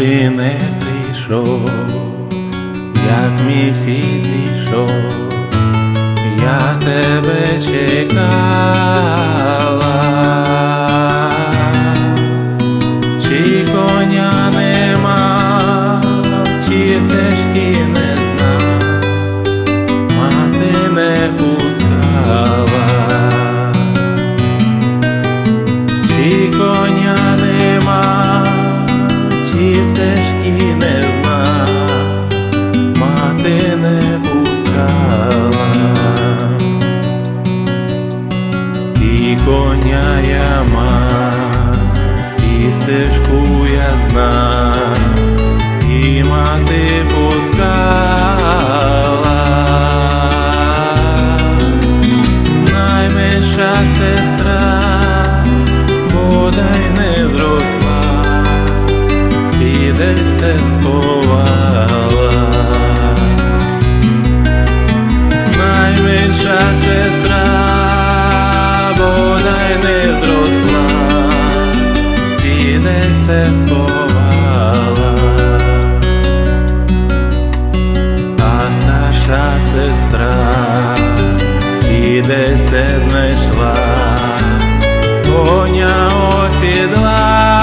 зійшов, як місяць зійшов, я тебе чекала, чи коня нема, чи стежки не пускала, і коня я мав, і стежку я знав, і мати пускала. Найменша сестра бодай не зросла, свідеться сховала. Свідеться сховала. А старша сестра сідеться знайшла, коня осідлала.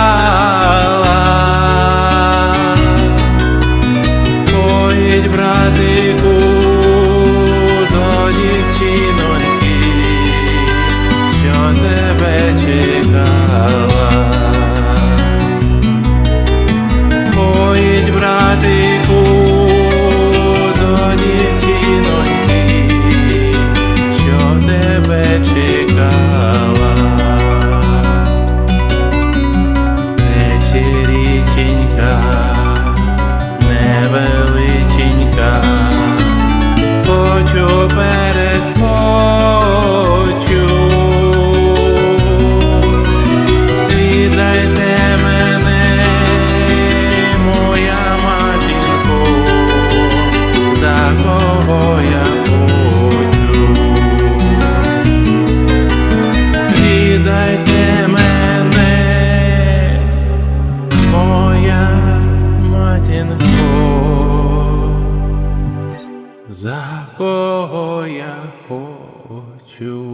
Матінко, за кого я хочу.